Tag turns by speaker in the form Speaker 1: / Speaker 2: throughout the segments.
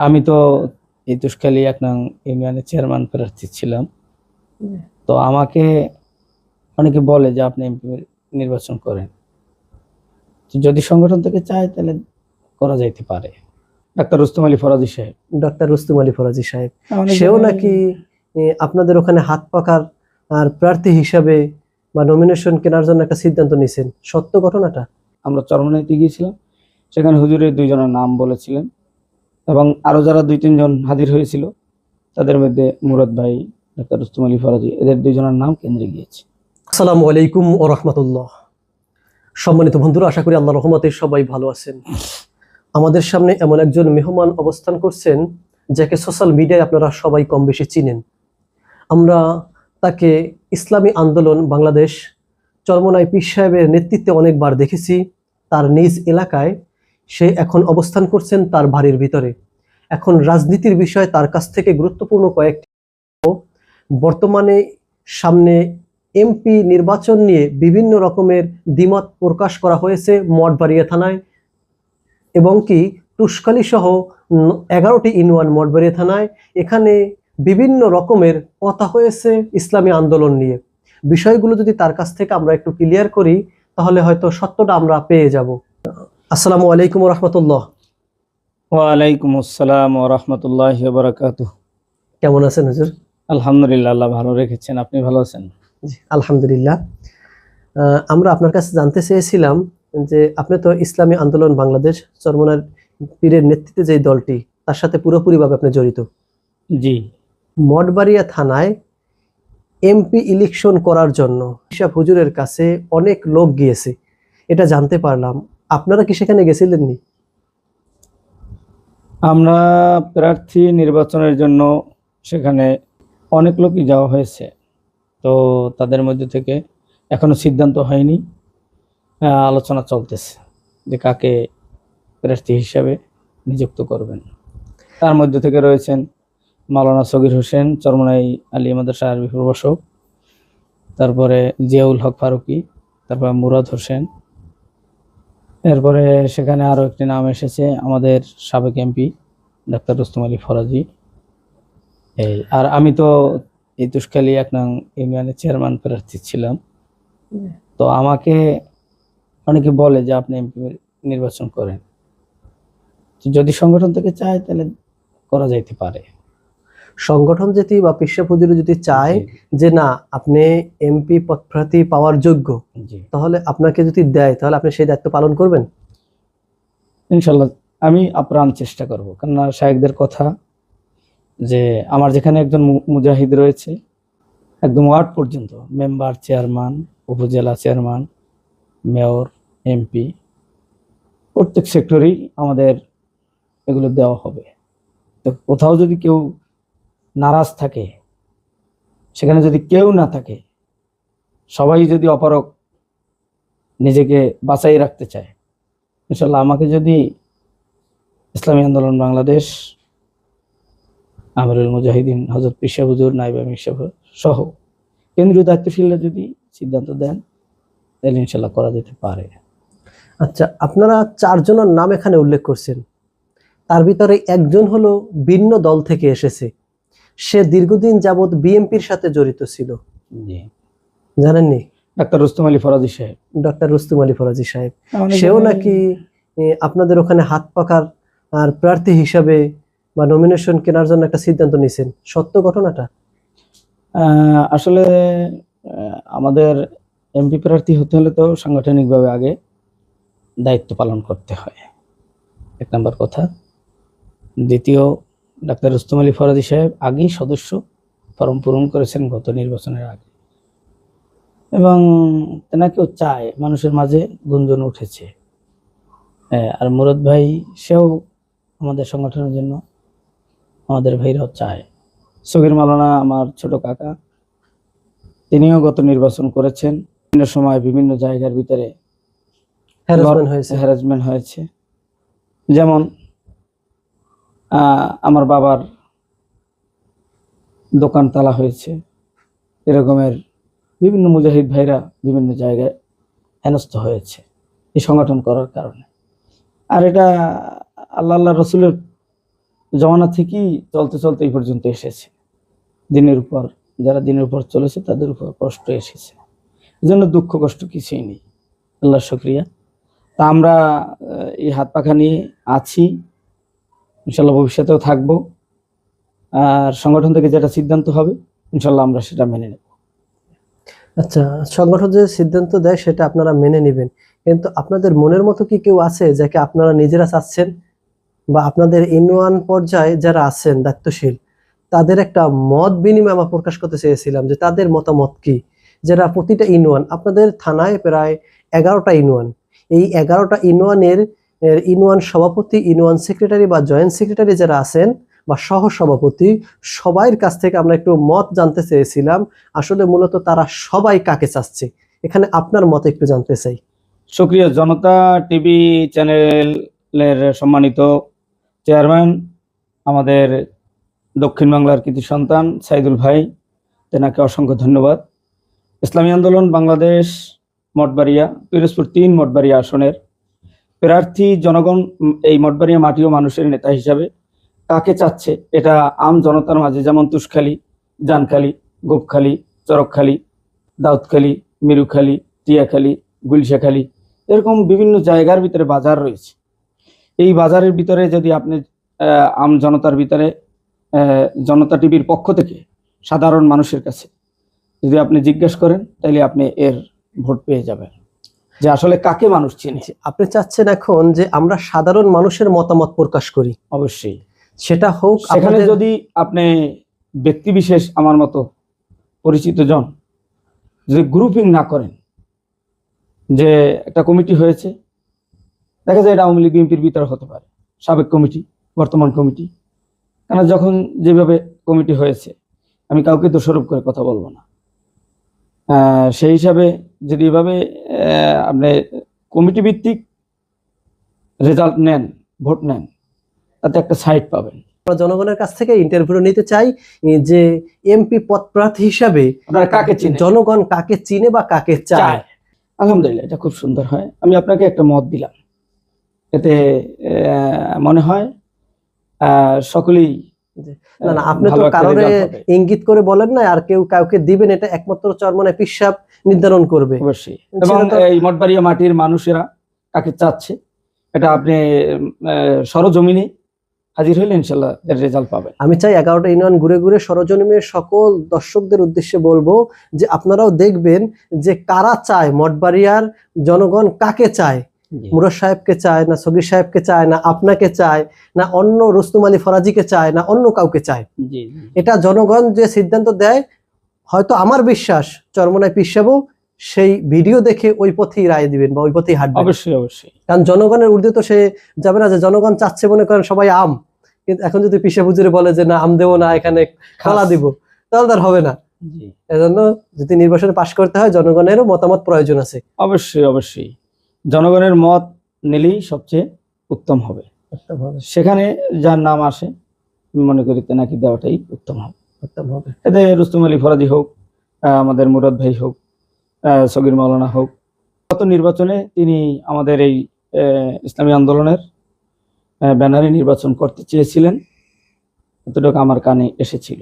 Speaker 1: আমি তো এই তুষখালী এক নং ইউনিয়নের চেয়ারম্যান প্রার্থী ছিলাম। তো আমাকে অনেকে বলে যে আপনি এমপি নির্বাচন করেন। যদি সংগঠন থেকে চায় তাহলে করা যাইতে পারে। ডাক্তার রুস্তম আলী ফরাজি সাহেব।
Speaker 2: ডক্টর রুস্তুম আলী ফরাজি সাহেব সেও নাকি আপনাদের ওখানে হাত পাকার আর প্রার্থী হিসাবে বা নমিনেশন কেনার জন্য একটা সিদ্ধান্ত নিয়েছেন। সত্য ঘটনাটা?
Speaker 1: আমরা চরমনাইতে গিয়েছিলাম। সেখানে হুজুরের দুইজনের নাম বলেছিলেন। এবং আরও যারা দুই, তিনজন হাজির হয়েছিল, তাদের মধ্যে মুরাদ ভাই, ডাক্তার রুস্তম আলী ফরাজি, এদের দুইজনের নাম কেন্দ্রে গিয়েছে।
Speaker 2: আসসালামু আলাইকুম ও রহমতুল্লাহ। সম্মানিত বন্ধুরা, আশা করি আল্লাহ রহমতে সবাই ভালো আছেন। আমাদের সামনে এমন একজন মেহমান অবস্থান করছেন, যাকে সোশ্যাল মিডিয়ায় আপনারা সবাই কম বেশি চিনেন। আমরা তাকে ইসলামী আন্দোলন বাংলাদেশ চরমনাই পীর সাহেবের নেতৃত্বে অনেকবার দেখেছি। তার নিজ এলাকায় সে এখন অবস্থান করছেন তার বাড়ির ভিতরে। এখন রাজনীতির বিষয়ে তার কাছ থেকে গুরুত্বপূর্ণ কয়েকটি। বর্তমানে সামনে এমপি নির্বাচন নিয়ে বিভিন্ন রকমের দ্বিমত প্রকাশ করা হয়েছে মঠবাড়িয়া থানায়। এবং কি টুসকালি সহ এগারোটি ইউনিয়ন মঠবাড়িয়া থানায় এখানে বিভিন্ন রকমের কথা হয়েছে ইসলামী আন্দোলন নিয়ে। বিষয়গুলো যদি তার কাছ থেকে আমরা একটু ক্লিয়ার করি, তাহলে হয়তো সত্যটা আমরা পেয়ে যাব। আসসালামু আলাইকুম রহমতুল্লাহ
Speaker 1: ওয়ালাইকুম আসসালাম রহমতুল্লাহ বারাকাত
Speaker 2: কেমন আছেন হুজুর?
Speaker 1: আলহামদুলিল্লাহ আল্লাহ ভালো রেখেছেন। আপনি ভালো আছেন?
Speaker 2: জি, আলহামদুলিল্লাহ। আমরা আপনার কাছে জানতে চেয়েছিলাম যে আপনি তো ইসলামী আন্দোলন বাংলাদেশ চরমনার পীরের নেতৃত্বে যে দলটি তার সাথে পুরোপুরিভাবে আপনি জড়িত।
Speaker 1: জি।
Speaker 2: মঠবাড়িয়া থানায় এমপি ইলেকশন করার জন্য হিসাব হুজুরের কাছে অনেক লোক গিয়েছে। এটা জানতে পারলাম। আপনারা কি সেখানে গেছিলেন নি
Speaker 1: আমরা প্রার্থী নির্বাচনের জন্য সেখানে অনেক লোকই যাওয়া হয়েছে। তো তাদের মধ্যে থেকে এখনও সিদ্ধান্ত হয়নি। আলোচনা চলতেছে যে কাকে প্রার্থী হিসাবে নিযুক্ত করবেন। তার মধ্যে থেকে রয়েছেন মালানা সগির হোসেন, চরমনাই আলী মাদ্রাসা আরবি প্রভাষক, তারপরে জিয়াউল হক ফারুকি, তারপর মুরাদ হোসেন এরপরে সেখানে আরও একটি নাম এসেছে আমাদের সাবেক এমপি ডাক্তার রুস্তম আলী ফরাজি। এই, আর আমি তো এই তুষখালী এক নং ইউনিয়নের চেয়ারম্যান প্রার্থী ছিলাম। তো আমাকে অনেকে বলে যে আপনি এমপি নির্বাচন করেন। যদি সংগঠন থেকে চায় তাহলে করা যাইতে পারে।
Speaker 2: সংগঠন যদি বা পেশা হুজুর যদি চায় যে না আপনি এমপি পদপ্রার্থী পাওয়ার যোগ্য তাহলে আপনাকে যদি দেয় তাহলে আপনি সেই দায়িত্ব পালন করবেন?
Speaker 1: ইনশাল্লাহ আমি আপ্রাণ চেষ্টা করব। কেননা শায়েকদের কথা যে আমার যেখানে একজন মুজাহিদ রয়েছে একদম ওয়ার্ড পর্যন্ত member chairman upazila chairman mayor MP প্রত্যেক সেক্টরেই আমাদের এগুলো দেওয়া হবে। তো কোথাও যদি কেউ নারাজ থাকে, সেখানে যদি কেউ না থাকে, সবাই যদি অপারক নিজেকে বাঁচাই রাখতে চায় ইনশাল্লাহ আমাকে যদি ইসলামী আন্দোলন বাংলাদেশ, আমিরুল মুজাহিদিন হজরত পিসা হুজুর নাইবা মির্সা সহ কেন্দ্রীয় দায়িত্বশীলরা যদি সিদ্ধান্ত দেন, তাহলে ইনশাল্লাহ করা যেতে পারে।
Speaker 2: আচ্ছা আপনারা চারজনের নাম এখানে উল্লেখ করছেন। তার ভিতরে একজন হলো ভিন্ন দল থেকে এসেছে। সে দীর্ঘদিন যাবৎ বিএমপির সাথে জড়িত ছিল। জানেননি?
Speaker 1: ডাক্তার রুস্তম আলী ফরাজি সাহেব।
Speaker 2: ডাক্তার রুস্তুম আলী ফরাজি সাহেব। সেও নাকি আপনাদের ওখানে হাত পাকার আর প্রার্থী হিসাবে বা নমিনেশন কেনার জন্য একটা সিদ্ধান্ত নিয়েছেন। সত্য ঘটনাটা?
Speaker 1: আসলে আমাদের এমপি প্রার্থী হতে হলে তো সাংগঠনিকভাবে আগে দায়িত্ব পালন করতে হয়। এক নম্বর কথা। দ্বিতীয় ডাক্তার রুস্তম আলী ফরাজি সাহেব আগেই সদস্য ফর্ম পূরণ করেছেন গত নির্বাচনের আগে। এবং তেনাকেও চায় মানুষের মাঝে গুঞ্জন উঠেছে। আর মুরদ ভাই সেও আমাদের সংগঠনের জন্য আমাদের ভাইরাও চায়। সগির মালানা আমার ছোট কাকা তিনিও গত নির্বাচন করেছেন। বিভিন্ন সময় বিভিন্ন জায়গার ভিতরে
Speaker 2: হ্যারাসমেন্ট হয়েছে।
Speaker 1: যেমন আমার বাবার দোকান তালা হয়েছে। এরকমের বিভিন্ন মুজাহিদ ভাইরা বিভিন্ন জায়গায় হেনস্থ হয়েছে এই সংগঠন করার কারণে। আর এটা আল্লাহ আল্লাহ রসুলের জমানা থেকেই চলতে চলতে এই পর্যন্ত এসেছে। দিনের উপর যারা দিনের উপর চলেছে তাদের উপর কষ্ট এসেছে। এজন্য দুঃখ কষ্ট কিছুই নেই। আল্লাহ শুক্রিয়া। তা আমরা এই হাত পাখা নিয়ে আছি। ইনশাল্লাহ ভবিষ্যতেও থাকব। আর সংগঠন থেকে যেটা সিদ্ধান্ত হবে, ইনশাল্লাহ আমরা সেটা মেনে নেব।
Speaker 2: আচ্ছা সংগঠন যে সিদ্ধান্ত দেয় সেটা আপনারা মেনে নেবেন। কিন্তু আপনাদের মনের মতো কি কেউ আছে যাকে আপনারা নিজেরা চাচ্ছেন? বা আপনাদের ইউনিয়ন পর্যায়ে যারা আছেন, দায়িত্বশীল, তাদের একটা মত বিনিময় আমরা প্রকাশ করতে চেয়েছিলাম যে তাদের মতামত কি? যারা প্রতিটা ইউনিয়ন আপনাদের থানায় প্রায় এগারোটা ইউনিয়ন এই এগারোটা ইউনিয়নের এর ইউনিয়ন সভাপতি ইউনিয়ন সেক্রেটারি বা জয়েন্ট সেক্রেটারি যারা আছেন বা সহ সভাপতি সবাইয়ের কাছ থেকে আমরা একটু মত জানতে চেয়েছিলাম। আসলে মূলত তারা সবাই কাকে চাচ্ছে? এখানে আপনার মত একটু জানতে চাই।
Speaker 1: সুক্রিয়া জনতা, টিভি চ্যানেলের সম্মানিত চেয়ারম্যান, আমাদের দক্ষিণ বাংলার কৃতি সন্তান সাইদুল ভাই, তেনাকে অসংখ্য ধন্যবাদ। ইসলামী আন্দোলন বাংলাদেশ, মঠবাড়িয়া, পিরোজপুর তিন মঠবাড়িয়া আসনের প্রার্থী জনগণ এই মঠবাড়িয়া মাটি ও মানুষের নেতা হিসাবে কাকে চাচ্ছে? এটা আম জনতার মাঝে যেমন তুষখালী, জানখালী, গোপখালী, চরকখালী, দাউদখালী, মিরুখালী, টিয়াখালী, গুলশাখালী, এরকম বিভিন্ন জায়গার ভিতরে বাজার রয়েছে। এই বাজারের ভিতরে যদি আপনি আম জনতার ভিতরে জনতা টিভির পক্ষ থেকে সাধারণ মানুষের কাছে যদি আপনি জিজ্ঞেস করেন তাহলে আপনি এর ভোট পেয়ে যাবেন। যে আসলে কাকে মানুষ চিনে
Speaker 2: আপনি চাচ্ছেন এখন যে আমরা সাধারণ মানুষের মতামত প্রকাশ করি।
Speaker 1: অবশ্যই।
Speaker 2: সেটা হোক
Speaker 1: সেখানে যদি আপনি ব্যক্তি বিশেষ আমার মতো পরিচিত জন যদি গ্রুপিং না করেন যে একটা কমিটি হয়েছে দেখা যায় এটা আওয়ামী লীগ বিএনপির ভিতরে হতে পারে সাবেক কমিটি বর্তমান কমিটি। কেন যখন যেভাবে কমিটি হয়েছে আমি কাউকে দোষারোপ করে কথা বলব না। আহ, সেই হিসাবে যদি এভাবে আপনি কমিটি ভিত্তিক রেজাল্ট নেন ভোট নেন তাতে একটা সাইড পাবেন।
Speaker 2: আমরা জনগণের কাছ থেকে ইন্টারভিউ নিতে চাই যে এমপি পদ প্রার্থী হিসাবে
Speaker 1: কাকে
Speaker 2: জনগণ কাকে চিনে বা কাকে চায়?
Speaker 1: আলহামদুলিল্লাহ এটা খুব সুন্দর হয়। আমি আপনাকে একটা মত দিলাম। এতে মনে হয় সকলেই।
Speaker 2: না না আপনি তো কারণে ইঙ্গিত করে বলেন না আর কেউ কাউকে দিবেন এটা একমাত্র চরমনে পিসাব নির্ধারণ করবে।
Speaker 1: অবশ্যই। এবং এই মঠবাড়িয়া মাটির মানুষেরা কাকে চাচ্ছে এটা আপনি সরজমিনে হাজির হইলে ইনশাল্লাহ এর রেজাল্ট পাবেন।
Speaker 2: আমি চাই এগারোটা ইউনিয়ন ঘুরে ঘুরে সরজনীমের সকল দর্শকদের উদ্দেশ্যে বলব যে আপনারাও দেখবেন যে কারা চায় মঠবাড়িয়ার জনগণ কাকে চায়? মুরাদ সাহেবকে চায় না সগির সাহেবকে চায় না আপনাকে চায় না অন্য রুস্তুম আলী ফরাজিকে চায় না অন্য কাউকে চায়। এটা জনগণ যে সিদ্ধান্ত দেয় হয়তো আমার বিশ্বাস চরমনায় পিসাবও সেই ভিডিও দেখে ওই পথেই রায় দিবেন বা ওই পথেই হাঁটবেন
Speaker 1: অবশ্যই অবশ্যই।
Speaker 2: কারণ জনগণের ঊর্ধ্বে তো সে যাবে না যে জনগণ চাচ্ছে মনে করেন সবাই আম। কিন্তু এখন যদি পিসা হুজুরে বলে যে না আম দেবো না এখানে খালা দিব তাহলে তার হবে না। এজন্য যদি নির্বাচনে পাশ করতে হয় জনগণেরও মতামত প্রয়োজন আছে।
Speaker 1: অবশ্যই অবশ্যই। জনগণের মত নিলেই সবচেয়ে উত্তম হবে। সেখানে যার নাম আসে আমি মনে করি নাকি দেওয়াটাই উত্তম হবে।
Speaker 2: উত্তম হবে।
Speaker 1: এতে রুস্তুম আলী ফরাজি হোক আমাদের মুরাদ ভাই হোক সগির মাওলানা হোক গত নির্বাচনে তিনি আমাদের এই ইসলামী আন্দোলনের ব্যানারে নির্বাচন করতে চেয়েছিলেন। এতটুকু আমার কানে এসেছিল।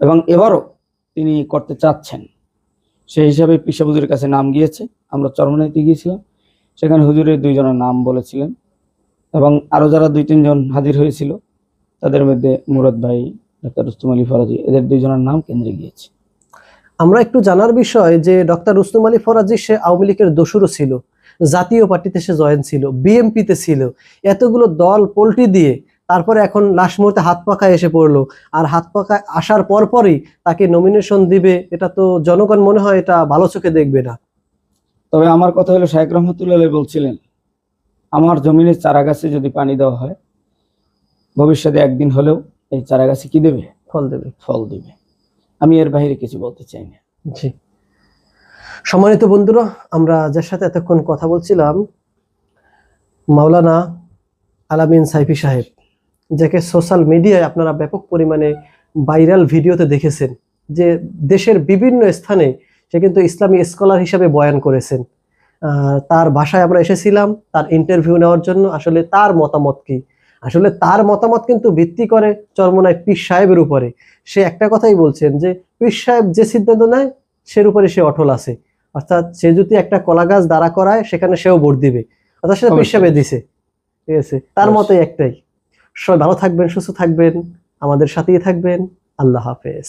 Speaker 1: এবং এবারও তিনি করতে চাচ্ছেন। সেই হিসাবে পিসা হুজুরের কাছে নাম গিয়েছে। আমরা চরমনাইতে গিয়েছিলাম। সেখানে হুজুরের দুইজনের নাম বলেছিলেন এবং আরও যারা দুই, তিনজন হাজির হয়েছিল, তাদের মধ্যে মুরাদ ভাই, ডাক্তার রুস্তুম আলী ফরাজি, এদের দুইজনের নাম কেন্দ্রে গিয়েছে।
Speaker 2: আমরা একটু জানার বিষয় যে ডক্টর রুস্তুম আলী ফরাজি, সে আওয়ামী লীগের দোসরও ছিল, জাতীয় পার্টিতে সে জয়েন ছিল, বিএমপিতে ছিল। এতগুলো দল পল্টি দিয়ে তারপরে এখন লাশ মুহূর্তে হাত পাখায় এসে পড়ল। আর হাত পাখায় আসার পরপরই তাকে নমিনেশন দিবে, এটা তো জনগণ মনে হয় এটা ভালো চোখে দেখবে না।
Speaker 1: তবে আমার কথা হলো শাহেক রহমতুল্লাহ বলছিলেন আমার জমিনের চারা গাছে যদি পানি দেওয়া হয় ভবিষ্যতে একদিন হলেও এই চারা গাছে কি দেবে?
Speaker 2: ফল দেবে।
Speaker 1: ফল দিবে। আমি এর বাইরে কিছু বলতে চাই না।
Speaker 2: জি। সম্মানিত বন্ধুরা আমরা যার সাথে এতক্ষণ কথা বলছিলাম মাওলানা আলামিন সাইফি সাহেব যাকে সোশ্যাল মিডিয়ায় আপনারা ব্যাপক পরিমাণে ভাইরাল ভিডিওতে দেখেছেন যে দেশের বিভিন্ন স্থানে সে কিন্তু ইসলামী স্কলার হিসাবে বয়ান করেছেন। তার বাসায় আমরা এসেছিলাম তার ইন্টারভিউ নেওয়ার জন্য। আসলে তার মতামত কি? আসলে তার মতামত কিন্তু ভিত্তি করে চরমনায় পীর সাহেবের উপরে। সে একটা কথাই বলছেন যে পীর সাহেব যে সিদ্ধান্ত নেয় সের উপরে সে অটল আছে। অর্থাৎ সে যদি একটা কলা গাছ দাঁড়া করায় সেখানে সেও ভোট দিবে। অর্থাৎ সেটা পীর। সাহেবে দিছে। ঠিক আছে? তার। মতোই একটাই। সবাই ভালো থাকবেন সুস্থ থাকবেন আমাদের সাথেই থাকবেন। আল্লাহ হাফেজ।